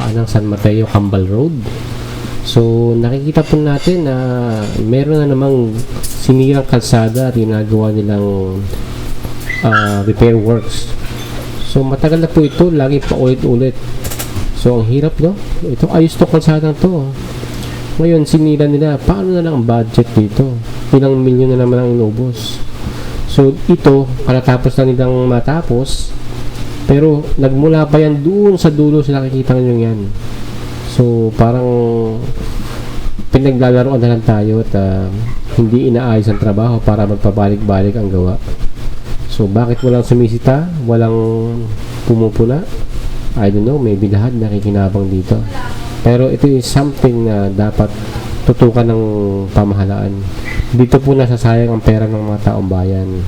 ng San Mateo Cambal Road. So, nakikita po natin na meron na namang sinirang kalsada at ginagawa nilang ah, repair works. So, matagal na po ito, lagi pa ulit-ulit. So, ang hirap, no? Ito, ayos to kalsada to. Ngayon, sinira nila, paano na lang ang budget dito? Ilang milyon na naman ang inubos. So, ito, katatapos na nilang matapos, pero nagmula pa yan doon sa dulo sa nakikita nyo yan. So, parang pinaglalaroan na lang tayo at ah, hindi inaayos ang trabaho para magpabalik-balik ang gawa. So, bakit walang sumisita? Walang pumupuna? I don't know, maybe lahat nakikinabang dito. Pero ito is something na dapat tutukan ng pamahalaan. Dito po nasasayang ang pera ng mga taong bayan.